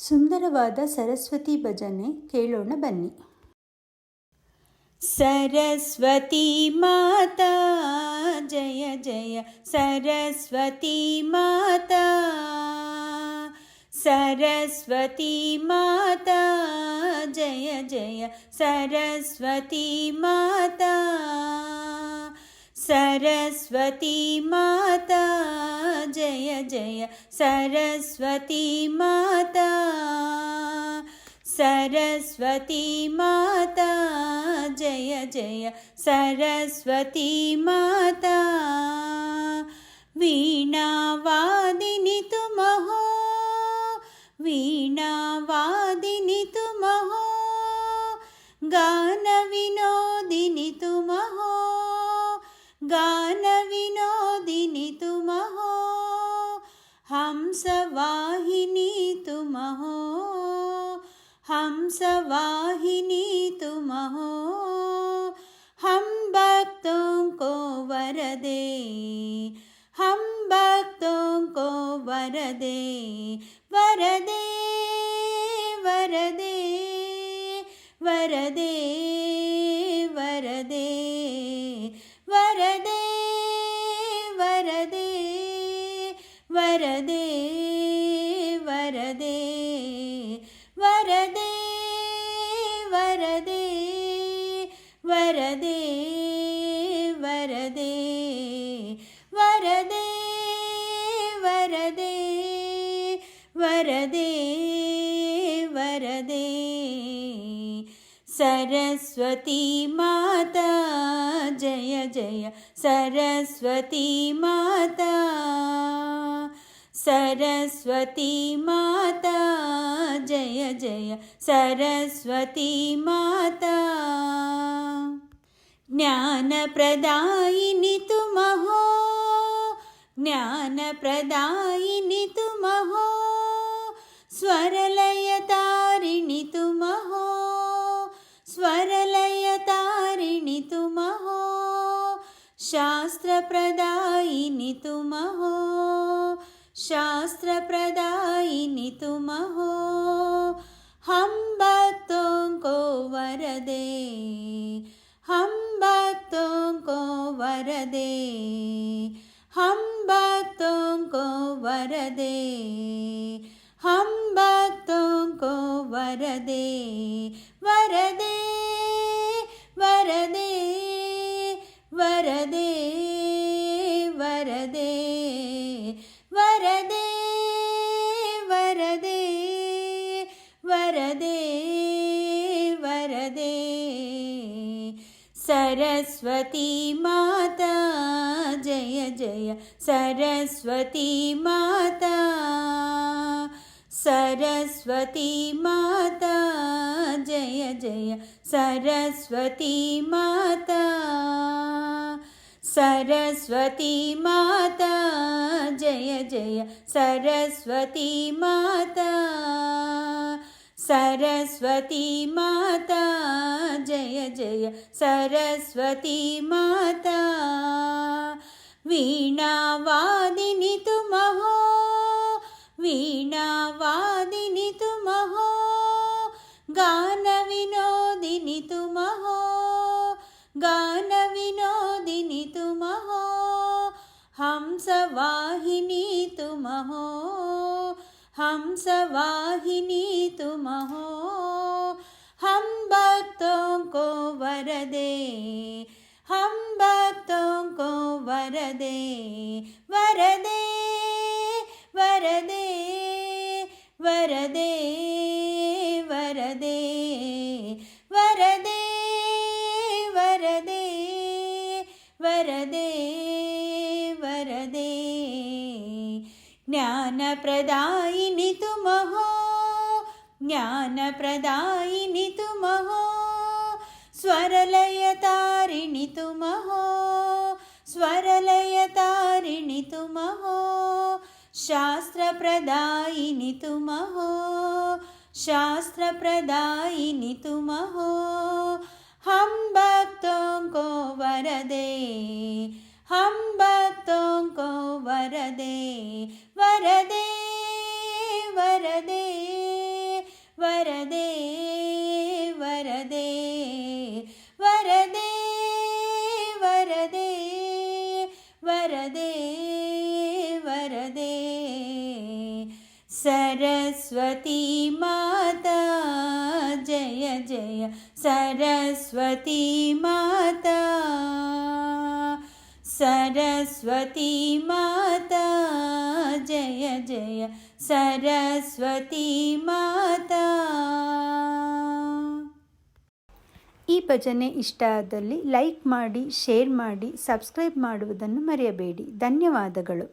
ಸುಂದರವಾದ ಸರಸ್ವತಿ ಭಜನೆ ಕೇಳೋಣ ಬನ್ನಿ ಸರಸ್ವತಿ ಮಾತಾ ಜಯ ಜಯ ಸರಸ್ವತಿ ಮಾತಾ ಸರಸ್ವತಿ ಮಾತಾ ಜಯ ಜಯ ಸರಸ್ವತಿ ಮಾತಾ ಸರಸ್ವತಿ ಮಾತಾ జయ జయ సరస్వతీ మాత సరస్వతీ మాత జయ జయ సరస్వతీ మాత. వీణావాదిని తుమహో వీణావాదిని తుమహో గాన हंसवाहिनी तुम हो हम भक्तों को वर दे हम भक्तों को वर दे वर दे वर दे वर दे वर दे वरदे वरदे वरदे वरदे वरदे సరస్వతీ మాత జయ జయ సరస్వతీ మాత. సరస్వతీ మాత జయ జయ సరస్వతీ మాత. జ్ఞానప్రదాయిని తుమహో జ్ఞానప్రదాయిని తుమహో స్వరల शास्त्रप्रदायिनि तुम हो शास्त्रप्रदायिनि तुम हो हम भक्तों को वर दे हम भक्तों को वर दे हम भक्तों को वर दे हम भक्तों को वर दे वर दे वरदे वरदे वरदे वरदे। सरस्वती माता, जय जय। सरस्वती माता सरस्वती माता, जय जय। सरस्वती माता। सरस्वती माता जय जय सरस्वती माता सरस्वती माता जय जय सरस्वती माता वीणावादिनि तुम हो वीणावादिनि तुम हो गानविनोदिनि तुम हो गानविनोदिनि हंसवाहिनी तुम हो हंसवाहिनी तुम हो हम भक्तों को वर दे हम भक्तों को वर दे वर दे वर दे वर दे वर दे वर दे वर दे वर दे ವರದೆ ज्ञानप्रदायिनि तु महो ज्ञानप्रदायिनि तु महो स्वरलयतारिणि तु महो स्वरलयतारिणि तु महो शास्त्रप्रदायिनि तु महो शास्त्रप्रदायिनि तु महो हम भक्तों को वरदे हम बातों को वरदे वरदे वरदे वरदे वरदे वरदे वरदे वरदे वरदे सरस्वती माता जय जय सरस्वती माता सरस्वती माता जय जय सरस्वती माता ಈ ಭಜನೆ ಇಷ್ಟ ಆದಲ್ಲಿ ಲೈಕ್ ಮಾಡಿ ಶೇರ್ ಮಾಡಿ ಸಬ್ಸ್ಕ್ರೈಬ್ ಮಾಡುವುದನ್ನು ಮರೆಯಬೇಡಿ ಧನ್ಯವಾದಗಳು